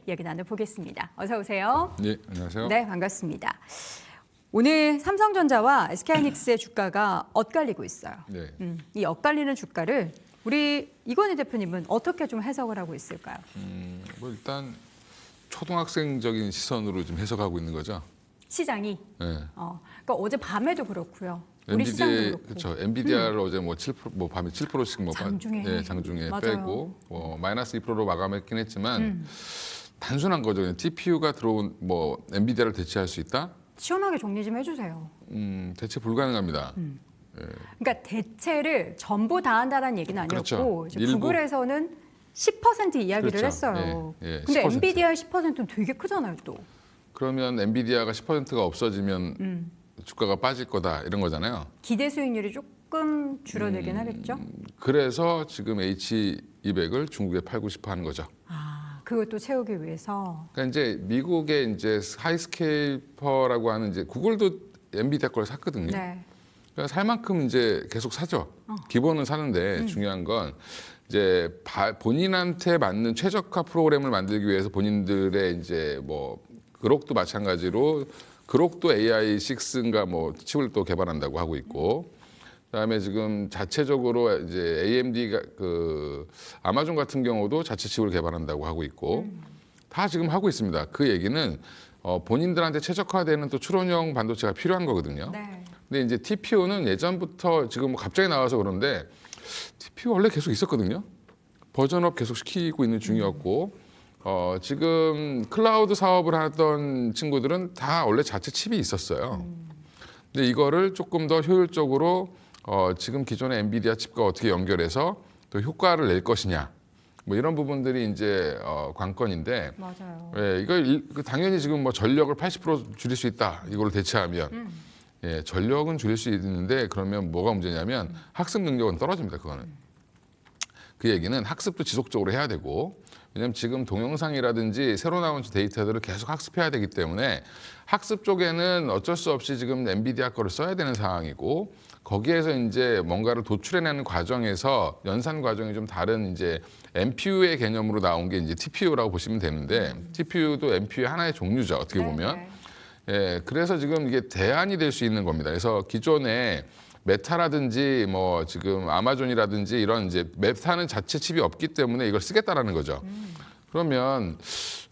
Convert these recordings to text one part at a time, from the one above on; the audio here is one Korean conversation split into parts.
함께 이야기 나눠보겠습니다. 어서 오세요. 네, 안녕하세요. 네, 반갑습니다. 오늘 삼성전자와 SK하이닉스의 주가가 엇갈리고 있어요. 네. 음, 이 엇갈리는 주가를 우리 이건희 대표님은 어떻게 좀 해석을 하고 있을까요? 음, 뭐 일단 초등학생적인 시선으로 좀 해석하고 있는 거죠. 시장이 네. 어, 그러니까 어제 밤에도 그렇고요. 우리 시장도 엔비디아 그렇고. 음. 그렇죠. 엔비디아를 어제 뭐 7%, 뭐 밤에 7%씩 뭐 장중에. 네, 장중에 맞아요. 빼고 뭐 마이너스 2%로 마감했긴 했지만 음. 단순한 거죠. 그냥 TPU가 들어온 뭐 엔비디아를 대체할 수 있다? 시원하게 정리 좀 해주세요. 음, 대체 불가능합니다. 음. 그러니까 대체를 전부 다 한다는 얘기는 아니었고 그렇죠. 이제 일부. 구글에서는 10% 이야기를 그렇죠. 했어요. 예, 예, 근데 10%. 엔비디아의 10%는 되게 크잖아요, 또. 그러면 엔비디아가 10%가 없어지면 음. 주가가 빠질 거다 이런 거잖아요. 기대 수익률이 조금 줄어들긴 음. 하겠죠. 그래서 지금 H200을 중국에 팔고 싶어 하는 거죠. 아, 그것도 채우기 위해서. 그러니까 이제 미국의 이제 하이스케이퍼라고 하는 이제 구글도 엔비디아 걸 샀거든요. 네. 그러니까 살 만큼 이제 계속 사죠. 어. 기본은 음. 사는데 중요한 건 이제 바- 본인한테 맞는 최적화 프로그램을 만들기 위해서 본인들의 이제 뭐 그록도 마찬가지로 그록도 AI6인가 뭐 칩을 또 개발한다고 하고 있고 그다음에 지금 자체적으로 이제 AMD가 그 아마존 같은 경우도 자체 칩을 개발한다고 하고 있고 다 지금 하고 있습니다. 그 얘기는 어, 본인들한테 최적화되는 또 추론형 반도체가 필요한 거거든요. 네. 근데 이제 TPU는 예전부터 지금 뭐 갑자기 나와서 그런데 TPU 원래 계속 있었거든요. 버전업 계속 시키고 있는 중이었고 어, 지금 클라우드 사업을 하던 친구들은 다 원래 자체 칩이 있었어요. 근데 이거를 조금 더 효율적으로 어, 지금 기존의 엔비디아 칩과 어떻게 연결해서 또 효과를 낼 것이냐 뭐 이런 부분들이 이제 어, 관건인데 맞아요. 예, 이거 일- 그 당연히 지금 뭐 전력을 80% 줄일 수 있다. 이걸 대체하면. 예, 전력은 줄일 수 있는데 그러면 뭐가 문제냐면 학습 능력은 떨어집니다. 그거는. 그 얘기는 학습도 지속적으로 해야 되고 왜냐면 지금 동영상이라든지 새로 나온 데이터들을 계속 학습해야 되기 때문에 학습 쪽에는 어쩔 수 없이 지금 엔비디아 거를 써야 되는 상황이고 거기에서 이제 뭔가를 도출해내는 과정에서 연산 과정이 좀 다른 이제 NPU의 개념으로 나온 게 이제 TPU라고 보시면 되는데 TPU도 NPU의 하나의 종류죠. 어떻게 네, 보면. 네. 예, 그래서 지금 이게 대안이 될 수 있는 겁니다. 그래서 기존에 메타라든지 뭐 지금 아마존이라든지 이런 이제 메타는 자체 칩이 없기 때문에 이걸 쓰겠다라는 거죠. 그러면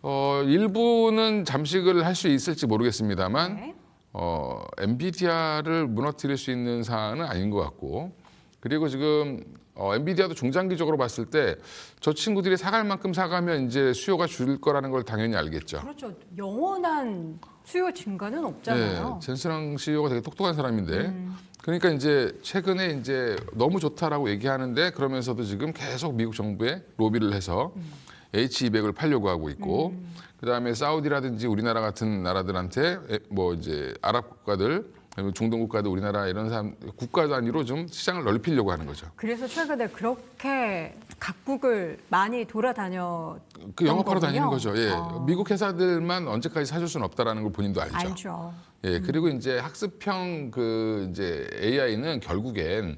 어 일부는 잠식을 할 수 있을지 모르겠습니다만 네. 어 엔비디아를 무너뜨릴 수 있는 사안은 아닌 것 같고 그리고 지금 어, 엔비디아도 중장기적으로 봤을 때 저 친구들이 사갈 만큼 사가면 이제 수요가 줄 거라는 걸 당연히 알겠죠. 그렇죠. 영원한 수요 증가는 없잖아요. 네, 젠스랑 CEO가 되게 똑똑한 사람인데 음. 그러니까 이제 최근에 이제 너무 좋다라고 얘기하는데 그러면서도 지금 계속 미국 정부에 로비를 해서 음. H200을 팔려고 하고 있고 그다음에 사우디라든지 우리나라 같은 나라들한테 에- 뭐 이제 아랍 국가들 중동 국가들 우리나라 이런 사람 국가 단위로 좀 시장을 넓히려고 하는 거죠. 그래서 최근에 그렇게 각국을 많이 돌아다녀 그 영업하러 거군요. 다니는 거죠. 예. 아. 미국 회사들만 언제까지 사줄 수는 없다라는 걸 본인도 알죠. 알죠. 예, 그리고 이제 학습형 그 이제 AI는 결국엔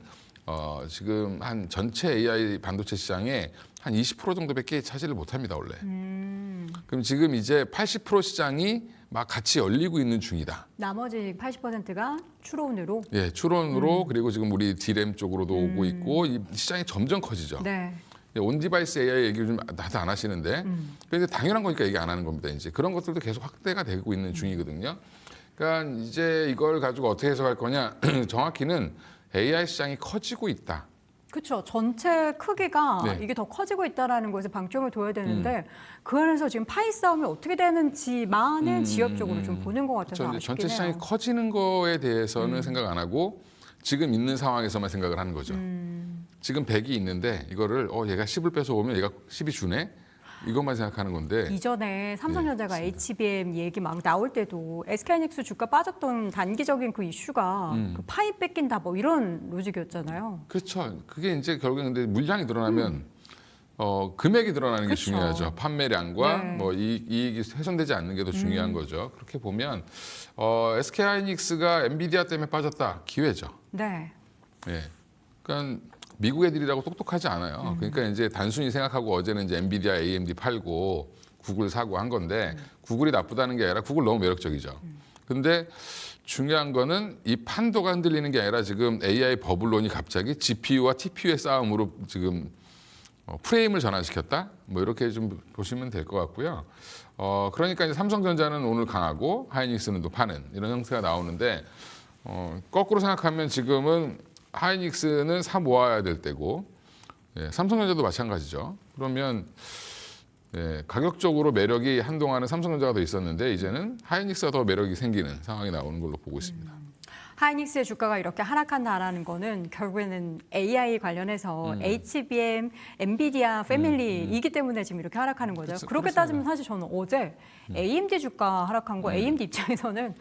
어 지금 한 전체 AI 반도체 시장에 한20% 정도밖에 차지를 못합니다 원래. 음. 그럼 지금 이제 80% 시장이 막 같이 열리고 있는 중이다. 나머지 80%가 추론으로. 예, 추론으로 그리고 지금 우리 디램 쪽으로도 오고 있고 이 시장이 점점 커지죠. 네. 예, 온디바이스 AI 얘기 좀 나도 안 하시는데 근데 당연한 거니까 얘기 안 하는 겁니다. 이제 그런 것들도 계속 확대가 되고 있는 중이거든요. 그러니까 이제 이걸 가지고 어떻게 해석할 거냐 정확히는 AI 시장이 커지고 있다. 그렇죠. 전체 크기가 네. 음. 이게 더 커지고 있다라는 것에 방점을 둬야 되는데 그 안에서 지금 파이 싸움이 어떻게 되는지만은 음, 지역적으로 음, 좀 보는 것 같아서 아쉽긴 전체 시장이 해요. 음. 커지는 거에 대해서는 생각 안 하고 지금 있는 상황에서만 생각을 하는 거죠. 음. 지금 100이 있는데 이거를 어 얘가 10을 빼서 오면 얘가 10이 주네. 이것만 생각하는 건데 이전에 삼성전자가 네, HBM 얘기 막 나올 때도 SK하이닉스 주가 빠졌던 단기적인 그 이슈가 음. 그 파이 뺏긴다 뭐 이런 로직이었잖아요. 그렇죠. 그게 이제 결국에 근데 물량이 늘어나면 어, 금액이 드러나는 게 그쵸. 중요하죠. 판매량과 네. 뭐 이익, 이익이 훼손되지 않는 게 더 중요한 거죠. 그렇게 보면 어, SK 하이닉스가 엔비디아 때문에 빠졌다. 기회죠. 네. 예. 그러니까 미국 애들이라고 똑똑하지 않아요. 그러니까 이제 단순히 생각하고 어제는 이제 엔비디아, AMD 팔고 구글 사고 한 건데 구글이 나쁘다는 게 아니라 구글 너무 매력적이죠. 근데 중요한 거는 이 판도가 흔들리는 게 아니라 지금 AI 버블론이 갑자기 GPU와 TPU의 싸움으로 지금 어, 프레임을 전환시켰다. 뭐 이렇게 좀 보시면 될 것 같고요. 어, 그러니까 이제 삼성전자는 오늘 강하고 하이닉스는 또 파는 이런 형태가 나오는데 어, 거꾸로 생각하면 지금은 하이닉스는 사 모아야 될 때고 예, 삼성전자도 마찬가지죠. 그러면 예, 가격적으로 매력이 한동안은 삼성전자가 더 있었는데 이제는 하이닉스가 더 매력이 생기는 상황이 나오는 걸로 보고 있습니다. 하이닉스의 주가가 이렇게 하락한다라는 거는 결국에는 AI 관련해서 음. HBM, 엔비디아 패밀리이기 때문에 지금 이렇게 하락하는 거죠. 그렇- 그렇게 그렇습니다. 음. 따지면 사실 저는 어제 AMD 주가 하락한 거 AMD 입장에서는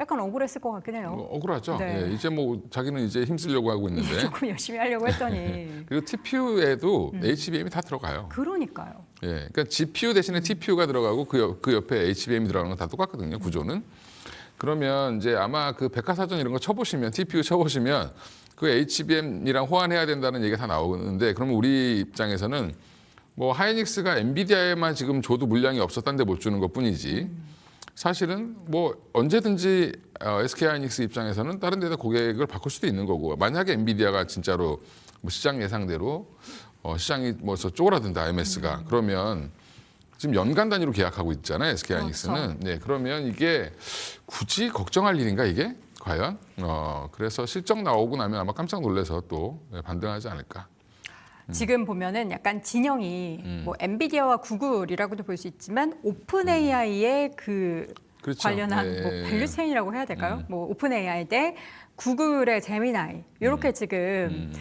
약간 억울했을 것 같긴 해요. 뭐 억울하죠. 네. 예, 이제 뭐 자기는 이제 힘쓰려고 하고 있는데 조금 열심히 하려고 했더니 그리고 TPU에도 음. HBM이 다 들어가요. 그러니까요. 예, 그러니까 GPU 대신에 TPU가 들어가고 그, 옆, 그 옆에 HBM이 들어가는 건 다 똑같거든요. 구조는. 그러면 이제 아마 그 백과사전 이런 거 쳐보시면 TPU 쳐보시면 그 HBM이랑 호환해야 된다는 얘기가 다 나오는데 그러면 우리 입장에서는 뭐 하이닉스가 엔비디아에만 지금 줘도 물량이 없었다는데 못 주는 것뿐이지. 사실은 뭐 언제든지 어, SK 하이닉스 입장에서는 다른 데다 고객을 바꿀 수도 있는 거고 만약에 엔비디아가 진짜로 뭐 시장 예상대로 어, 시장이 뭐서 쪼그라든다 MS가. 그러면 지금 연간 단위로 계약하고 있잖아요 SK 하이닉스는 네 그러면 이게 굳이 걱정할 일인가 이게 과연 어 그래서 실적 나오고 나면 아마 깜짝 놀라서 또 네, 반등하지 않을까 지금 보면은 약간 진영이 음. 뭐 엔비디아와 구글이라고도 볼 수 있지만 오픈 AI의 그 그렇죠. 관련한 네. 뭐 밸류 체인이라고 해야 될까요? 뭐 오픈 AI 대 구글의 제미나이 이렇게 음. 지금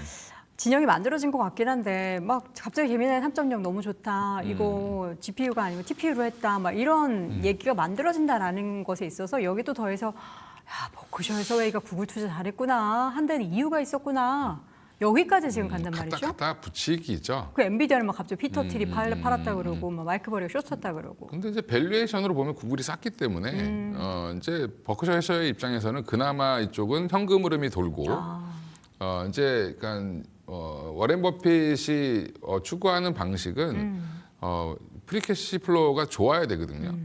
진영이 만들어진 것 같긴 한데 막 갑자기 제미나이 3.0 너무 좋다 음. 이거 GPU가 아니고 TPU로 했다 막 이런 얘기가 만들어진다라는 것에 있어서 여기도 더해서 야 버크셔에서 웨이가 구글 투자 잘했구나 한 데는 이유가 있었구나 여기까지 지금 간단 갖다 말이죠. 갖다 붙이기죠. 그 엔비디아는 막 갑자기 피터 틸이 음, 팔, 음, 팔았다 음, 그러고 막 마이크 버리가 쇼 쳤다 그러고 근데 이제 밸류에이션으로 보면 구글이 쌌기 때문에 음. 어, 이제 버크셔의 입장에서는 그나마 이쪽은 현금 흐름이 돌고 아, 어, 이제 그러니까 어, 워렌 버핏이 어, 추구하는 방식은 음. 어, 프리 캐시 플로우가 좋아야 되거든요.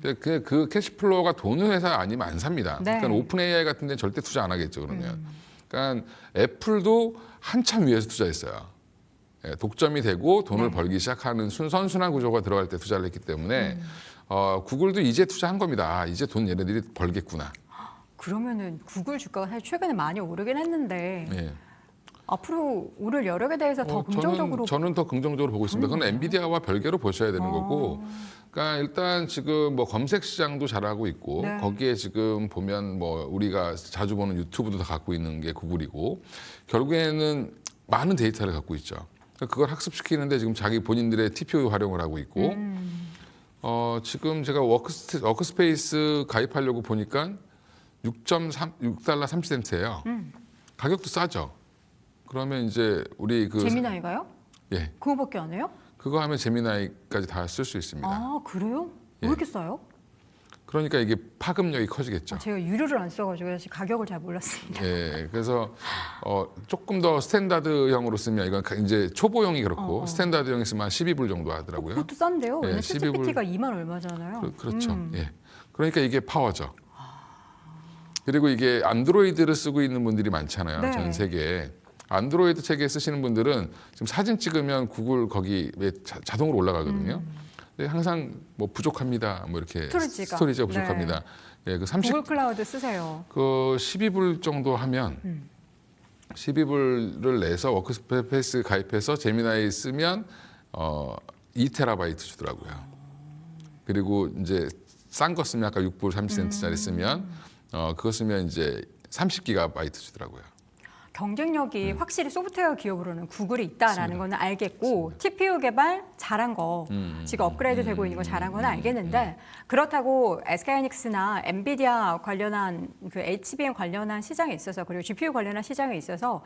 근데 그, 그 캐시 플로우가 도는 회사 아니면 안 삽니다. 네. 음. 그러니까 오픈 AI 같은 데 절대 투자 안 하겠죠. 그러면. 그러니까 애플도 한참 위에서 투자했어요. 예, 독점이 되고 돈을 네. 벌기 시작하는 순, 선순환 구조가 들어갈 때 투자를 했기 때문에 음. 어, 구글도 이제 투자한 겁니다. 아, 이제 돈 얘네들이 벌겠구나. 그러면은 구글 주가가 사실 최근에 많이 오르긴 했는데 예. 앞으로 오를 여력에 대해서 더 어, 긍정적으로 저는, 저는 더 긍정적으로 보고 있습니다. 그건 엔비디아와 별개로 보셔야 되는 거고. 그러니까 일단 지금 뭐 검색 시장도 잘하고 있고 네. 거기에 지금 보면 뭐 우리가 자주 보는 유튜브도 다 갖고 있는 게 구글이고 결국에는 많은 데이터를 갖고 있죠. 그러니까 그걸 학습시키는데 지금 자기 본인들의 TPU 활용을 하고 있고 어, 지금 제가 워크스, 워크스페이스 가입하려고 보니까 6.3 6달러 30센트예요. 가격도 싸죠. 그러면 이제 우리 그 제미나이가요? 예 그거밖에 안 해요? 그거 하면 제미나이까지 다 쓸 수 있습니다. 아 그래요? 왜 예. 이렇게 싸요? 그러니까 이게 파급력이 커지겠죠. 아, 제가 유료를 안 써가지고 사실 가격을 잘 몰랐습니다. 예, 그래서 어, 조금 더 스탠다드형으로 쓰면 이건 가- 이제 초보용이 그렇고 어, 어. 스탠다드형이 쓰면 한 12불 정도 하더라고요. 그것도 싼데요. 예, 왜냐 12불. 챗GPT가 2만 얼마잖아요. 그, 그렇죠. 음. 예. 그러니까 이게 파워죠. 그리고 이게 안드로이드를 쓰고 있는 분들이 많잖아요. 네. 전 세계에. 안드로이드 체계 쓰시는 분들은 지금 사진 찍으면 구글 거기 왜 자, 동으로 올라가거든요. 근데 항상 뭐 부족합니다. 뭐 이렇게 음. 스토리지가. 스토리지가 부족합니다. 예, 그 30, 구글 클라우드 쓰세요. 그 12불 정도 하면 음. 12불을 내서 워크스페이스 가입해서 제미나이 쓰면 어 2테라바이트 주더라고요. 그리고 이제 싼 거 쓰면 아까 6불 30센트짜리 음. 쓰면 어 그거 쓰면 이제 30기가바이트 주더라고요. 경쟁력이 음. 확실히 소프트웨어 기업으로는 구글이 있다라는 거는 알겠고 TPU 개발 잘한 거 음, 지금 업그레이드 되고 있는 거 잘한 건 알겠는데 그렇다고 SK하이닉스나 엔비디아 관련한 그 HBM 관련한 시장에 있어서 그리고 GPU 관련한 시장에 있어서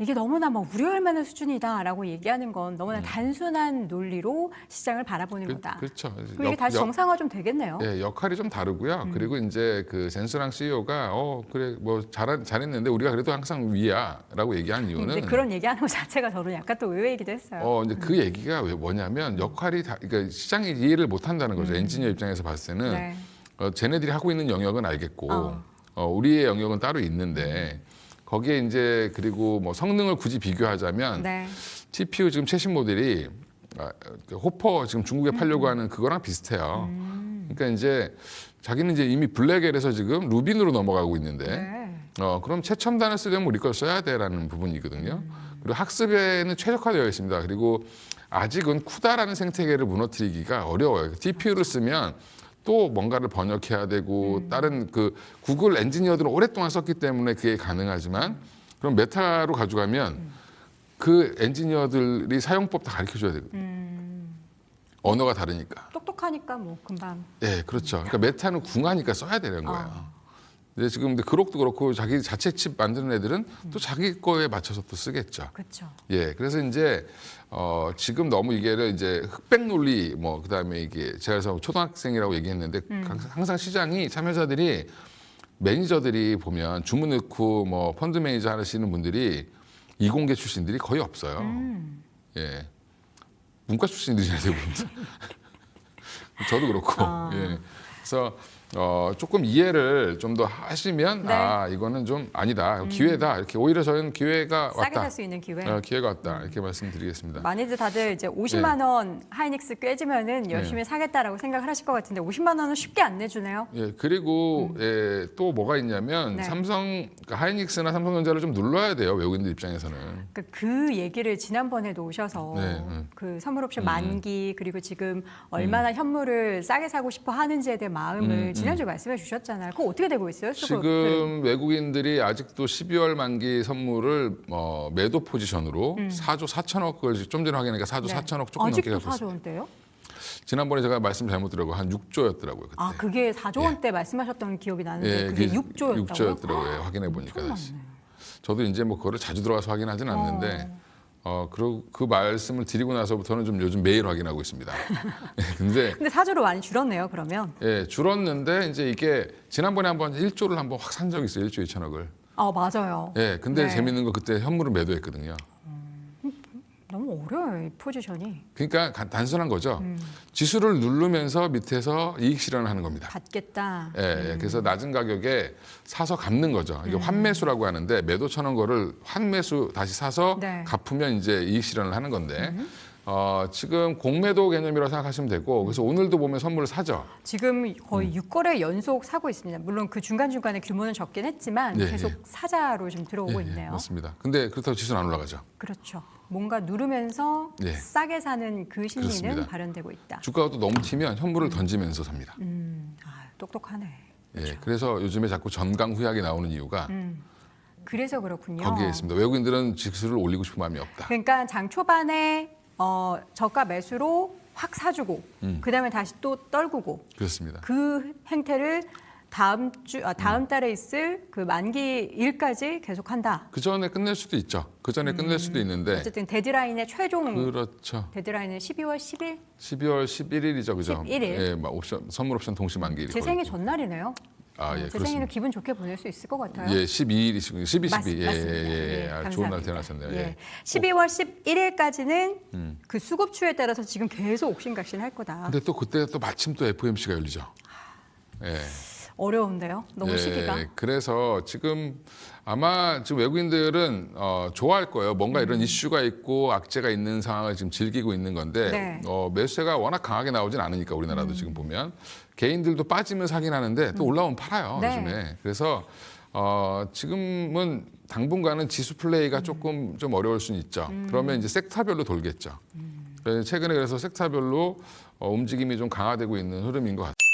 이게 너무나 뭐 우려할 만한 수준이다라고 얘기하는 건 너무나 단순한 논리로 시장을 바라보는 그, 거다. 그렇죠. 그럼 이게 다시 정상화 좀 되겠네요. 예, 역할이 좀 다르고요. 음. 그리고 이제 그 젠스랑 CEO가 어 그래 뭐 잘, 잘했는데 우리가 그래도 항상 위야라고 얘기한 이유는 그런 얘기하는 것 자체가 저는 약간 또 의외이기도 했어요. 어 이제 그 얘기가 왜 뭐냐면 역할이 다 그러니까 시장이 이해를 못 한다는 거죠. 엔지니어 입장에서 봤을 때는 음. 네. 어, 쟤네들이 하고 있는 영역은 알겠고 어. 어. 우리의 영역은 따로 있는데 거기에 이제 그리고 뭐 성능을 굳이 비교하자면 네. TPU 지금 최신 모델이 아, 그 호퍼 지금 중국에 팔려고 하는 그거랑 비슷해요. 그러니까 이제 자기는 이제 이미 블랙엘에서 지금 루빈으로 넘어가고 있는데 네. 어, 그럼 최첨단을 쓰려면 우리 걸 써야 돼라는 부분이거든요. 그리고 학습에는 최적화되어 있습니다. 그리고 아직은 쿠다라는 생태계를 무너뜨리기가 어려워요. TPU를 쓰면 또 뭔가를 번역해야 되고 다른 그 구글 엔지니어들은 오랫동안 썼기 때문에 그게 가능하지만 그럼 메타로 가져가면 그 엔지니어들이 사용법 다 가르쳐 줘야 되거든요. 언어가 다르니까. 똑똑하니까 뭐 금방. 예, 그렇죠. 그러니까 메타는 궁하니까 써야 되는 거예요. 근데 지금 근데 그록도 그렇고 자기 자체 칩 만드는 애들은 또 자기 거에 맞춰서 또 쓰겠죠. 그렇죠. 예, 그래서 이제 어 지금 너무 이게를 이제 흑백 논리 뭐 그다음에 이게 제가 그래서 초등학생이라고 얘기했는데 항상 시장이 참여자들이 매니저들이 보면 주문 넣고 뭐 펀드 매니저 하시는 분들이 이공계 출신들이 거의 없어요. 예. 문과 출신들이잖아요, 대부분. 저도 그렇고. 아. 예. 그래서 어, 조금 이해를 좀 더 하시면 네. 음. 아 이거는 좀 아니다 기회다 이렇게 오히려 저는 기회가 싸게 왔다 살 수 있는 기회. 어, 기회가 왔다 이렇게 말씀드리겠습니다. 많이들 다들 이제 50만 원 하이닉스 꿰지면은 열심히 사겠다라고 생각을 하실 것 같은데 50만 원은 쉽게 안 내주네요. 예 그리고 예, 또 뭐가 있냐면 음. 네. 삼성 그러니까 하이닉스나 삼성전자를 좀 눌러야 돼요 외국인들 입장에서는. 그, 그 얘기를 지난번에도 오셔서 네, 네. 그 선물 옵션 만기 그리고 지금 얼마나 현물을 싸게 사고 싶어 하는지에 대한 마음을 지난주 에 말씀해 주셨잖아요. 그거 어떻게 되고 있어요? 수급? 지금 외국인들이 아직도 12월 만기 선물을 어, 매도 포지션으로 4조 4천억을 좀 전에 확인하니까 4조 음. 네. 4천억 조금 넘게 아직도 갖고 있어요. 4조 원대요? 지난번에 제가 말씀 잘못 드려고 한 6조였더라고요. 그때. 아 그게 4조 원대 말씀하셨던 기억이 나는데 예, 그게 그게 6조였다고요? 6조였더라고요. 확인해 보니까 다시. 저도 이제 뭐 그거를 자주 들어가서 확인하진 않는데 어, 그, 그 말씀을 드리고 나서부터는 좀 요즘 매일 확인하고 있습니다. 예, 근데 근데 4조로 많이 줄었네요. 그러면 예, 줄었는데 이제 이게 지난번에 한번 1조를 한번 확 산 적이 있어요. 1조 2천억을. 아 맞아요. 예, 근데 네. 재밌는 거 그때 현물을 매도했거든요. 너무 어려워요 이 포지션이 그러니까 가- 단순한 거죠. 음. 지수를 누르면서 밑에서 이익 실현을 하는 겁니다. 받겠다. 예, 예, 그래서 낮은 가격에 사서 갚는 거죠. 음. 이게 환매수라고 하는데 매도 쳐놓은 거를 환매수 다시 사서 네. 음. 갚으면 이제 이익 실현을 하는 건데 어, 지금 공매도 개념이라고 생각하시면 되고 그래서 오늘도 보면 선물을 사죠. 지금 음. 거의 6거래 연속 사고 있습니다. 물론 그 중간 중간에 규모는 적긴 했지만 예, 계속 예. 사자로 좀 들어오고 예, 예, 있네요. 맞습니다. 근데 그렇다고 지수는 안 올라가죠. 그렇죠. 뭔가 누르면서 예. 싸게 사는 그 심리는 그렇습니다. 발현되고 있다. 주가가 또 너무 튀면 현물을 던지면서 삽니다. 음, 아, 똑똑하네. 예, 그래서 요즘에 자꾸 전강 후약이 나오는 이유가 음. 그래서 그렇군요. 거기에 있습니다. 외국인들은 지수를 올리고 싶은 마음이 없다. 그러니까 장 초반에 어, 저가 매수로 확 사주고 음. 그다음에 다시 또 떨구고 그렇습니다. 그 행태를 다음 주 아, 다음 달에 있을 그 만기 일까지 계속한다. 그 전에 끝낼 수도 있죠. 그 전에 끝낼 수도 있는데 어쨌든 데드라인의 최종 그렇죠. 데드라인은 12월 10일 12월 11일이죠, 그죠? 11일. 예, 막 옵션 선물 옵션 동시 만기일이 제 생일 전날이네요. 아, 예, 제 그렇습니다. 생일은 기분 좋게 보낼 수 있을 것 같아요. 예, 12일이시군요. 12, 12. 맞- 예, 맞습니다. 예, 예, 예, 아, 좋은 날 감사합니다. 태어나셨네요. 예. 예. 12월 11일까지는 음. 그 수급추에 따라서 지금 계속 옥신각신 할 거다. 근데 또 그때 또 마침 또 FOMC가 열리죠. 예. 어려운데요. 너무 시기가. 예, 그래서 지금 아마 지금 외국인들은 어, 좋아할 거예요. 뭔가 음. 이런 이슈가 있고 악재가 있는 상황을 지금 즐기고 있는 건데 네. 어, 매수세가 워낙 강하게 나오진 않으니까 우리나라도 지금 보면 개인들도 빠지면 사긴 하는데 또 올라오면 팔아요 음. 네. 요즘에. 그래서 어, 지금은 당분간은 지수 플레이가 조금 좀 어려울 수는 있죠. 음. 그러면 이제 섹터별로 돌겠죠. 최근에 그래서 섹터별로 어, 움직임이 좀 강화되고 있는 흐름인 것 같아요.